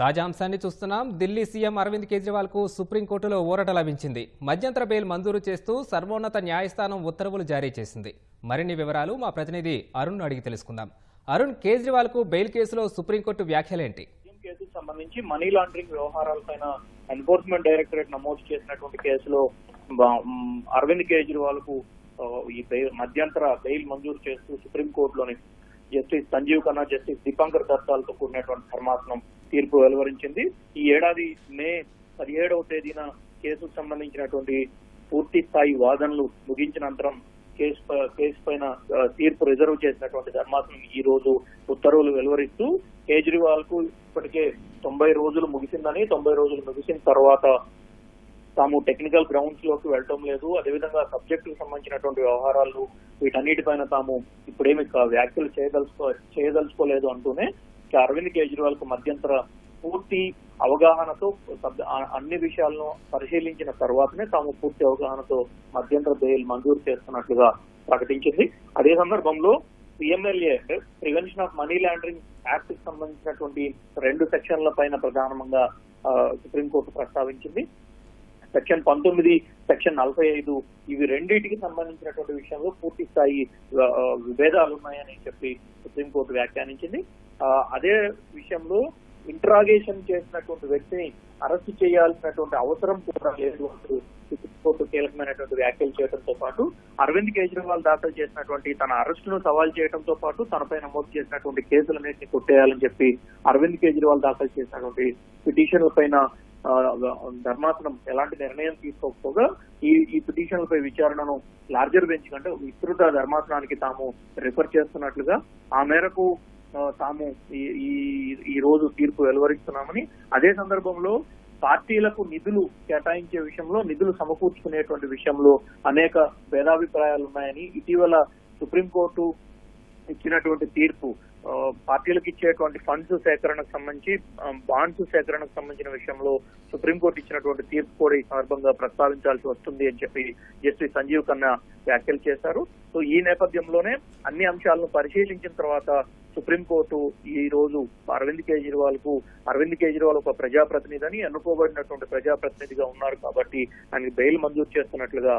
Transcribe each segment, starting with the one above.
తాజా అంశాన్ని చూస్తున్నాం. ఢిల్లీ సీఎం అరవింద్ కేజ్రీవాల్కు సుప్రీంకోర్టులో ఊరట లభించింది. మధ్యంతర బెయిల్ మంజూరు చేస్తూ సర్వోన్నత న్యాయస్థానం ఉత్తర్వులు జారీ చేసింది. మరిన్ని వివరాలు మా ప్రతినిధి అరుణ్ అడిగి తెలుసుకుందాం. అరుణ్ కేజ్రీవాల్కు బెయిల్ కేసులో సుప్రీంకోర్టు వ్యాఖ్యలేంటి? కేసుకు సంబంధించి మనీ లాండరింగ్ వ్యవహారాలపైన ఎన్ఫోర్స్మెంట్ డైరెక్టరేట్ నమోదు చేసినటువంటి కేసులో అరవింద్ కేజ్రీవాల్కు ఈ బెయిల్ మధ్యంతర బెయిల్ మంజూరు చేస్తూ సుప్రీంకోర్టులోని జస్టిస్ సంజీవ్ ఖన్నా జస్టిస్ దీపాంకర్ దత్తాలతో కూడినటువంటి ధర్మాసనం తీర్పు వెలువరించింది. ఈ ఏడాది మే పదిహేడవ తేదీన కేసుకు సంబంధించినటువంటి పూర్తి స్థాయి వాదనలు ముగించిన అనంతరం కేసు కేసు పైన తీర్పు రిజర్వ్ చేసినటువంటి ధర్మాసనం ఈ రోజు ఉత్తర్వులు వెలువరిస్తూ కేజ్రీవాల్కు ఇప్పటికే తొంభై రోజులు ముగిసిందని తొంభై రోజులు ముగిసిన తర్వాత తాము టెక్నికల్ గ్రౌండ్స్లోకి వెళ్ళటం లేదు. అదేవిధంగా సబ్జెక్ట్కు సంబంధించినటువంటి వ్యవహారాలు వీటన్నిటిపైన తాము ఇప్పుడేమి వ్యాఖ్యలు చేయదలుచుకో చేయదలుచుకోలేదు అంటూనే అరవింద్ కేజ్రీవాల్కు మధ్యంతర పూర్తి అవగాహనతో అన్ని విషయాలను పరిశీలించిన తర్వాతనే తాము పూర్తి అవగాహనతో మధ్యంతర బెయిల్ మంజూరు చేస్తున్నట్లుగా ప్రకటించింది. అదే సందర్భంలో పిఎంఎల్ఏ అంటే ప్రివెన్షన్ ఆఫ్ మనీ లాండరింగ్ యాక్ట్కి సంబంధించినటువంటి రెండు సెక్షన్ల పైన ప్రధానంగా సుప్రీంకోర్టు ప్రస్తావించింది. సెక్షన్ పంతొమ్మిది సెక్షన్ నలభై ఐదు ఇవి రెండింటికి సంబంధించినటువంటి విషయంలో పూర్తి స్థాయి విభేదాలు ఉన్నాయని చెప్పి సుప్రీంకోర్టు వ్యాఖ్యానించింది. అదే విషయంలో ఇంట్రాగేషన్ చేసినటువంటి వ్యక్తిని అరెస్ట్ చేయాల్సినటువంటి అవసరం కూడా లేదు అంటూ సుప్రీంకోర్టు కీలకమైనటువంటి వ్యాఖ్యలు చేయడంతో పాటు అరవింద్ కేజ్రీవాల్ దాఖలు చేసినటువంటి తన అరెస్టును సవాల్ చేయడంతో పాటు తనపై నమోదు చేసినటువంటి కేసులన్నింటినీ కొట్టేయాలని చెప్పి అరవింద్ కేజ్రీవాల్ దాఖలు చేసినటువంటి పిటిషన్ల పైన ధర్మాసనం ఎలాంటి నిర్ణయం తీసుకోకపోగా ఈ ఈ పిటిషన్లపై విచారణను లార్జర్ బెంచ్ కంటే విస్తృత ధర్మాసనానికి తాము రిఫర్ చేస్తున్నట్లుగా ఆ మేరకు తాము ఈ ఈ- రోజు తీర్పు వెలువరిస్తున్నామని అదే సందర్భంలో పార్టీలకు నిధులు కేటాయించే విషయంలో నిధులు సమకూర్చుకునేటువంటి విషయంలో అనేక భేదాభిప్రాయాలు ఉన్నాయని ఇటీవల సుప్రీంకోర్టు ఇచ్చినటువంటి తీర్పు పార్టీలకు ఇచ్చేటువంటి ఫండ్స్ సేకరణకు సంబంధించి బాండ్స్ సేకరణకు సంబంధించిన విషయంలో సుప్రీంకోర్టు ఇచ్చినటువంటి తీర్పు కూడా ఈ సందర్భంగా ప్రస్తావించాల్సి వస్తుంది అని చెప్పి జస్టిస్ సంజీవ్ ఖన్నా వ్యాఖ్యలు చేశారు. సో ఈ నేపథ్యంలోనే అన్ని అంశాలను పరిశీలించిన తర్వాత సుప్రీంకోర్టు ఈ రోజు అరవింద్ కేజ్రీవాల్కు అరవింద్ కేజ్రీవాల్ ఒక ప్రజాప్రతినిధి అని ఎన్నుకోబడినటువంటి ప్రజాప్రతినిధిగా ఉన్నారు కాబట్టి ఆయనకి బెయిల్ మంజూరు చేస్తున్నట్లుగా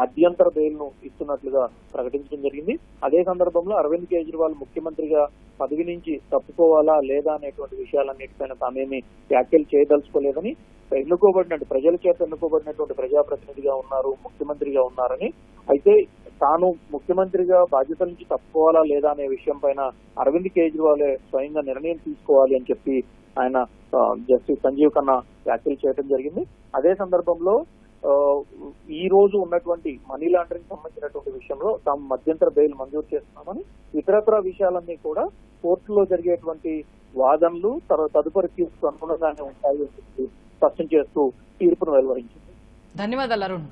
మధ్యంతర బెయిల్ను ఇస్తున్నట్లుగా ప్రకటించడం జరిగింది. అదే సందర్భంలో అరవింద్ కేజ్రీవాల్ ముఖ్యమంత్రిగా పదవి నుంచి తప్పుకోవాలా లేదా అనేటువంటి విషయాలన్నిటిపైన తామేమి వ్యాఖ్యలు చేయదలుచుకోలేదని ఎన్నుకోబడిన ప్రజల చేత ఎన్నుకోబడినటువంటి ప్రజాప్రతినిధిగా ఉన్నారు ముఖ్యమంత్రిగా ఉన్నారని. అయితే తాను ముఖ్యమంత్రిగా బాధ్యతల నుంచి తప్పుకోవాలా లేదా అనే విషయం పైన అరవింద్ కేజ్రీవాలే స్వయంగా నిర్ణయం తీసుకోవాలి అని చెప్పి ఆయన జస్టిస్ సంజీవ్ ఖన్నా వ్యాఖ్యలు చేయడం జరిగింది. అదే సందర్భంలో ఈ రోజు ఉన్నటువంటి మనీ లాండరింగ్ సంబంధించినటువంటి విషయంలో తాము మధ్యంతర బెయిల్ మంజూరు చేస్తున్నామని ఇతరత్ర విషయాలన్నీ కూడా కోర్టులో జరిగేటువంటి వాదనలు తర్వాత తదుపరి తీర్పు అనుగుణంగానే ఉంటాయి చెప్పి స్పష్టం చేస్తూ తీర్పును వెలువరించింది. ధన్యవాదాలు అరుణ్.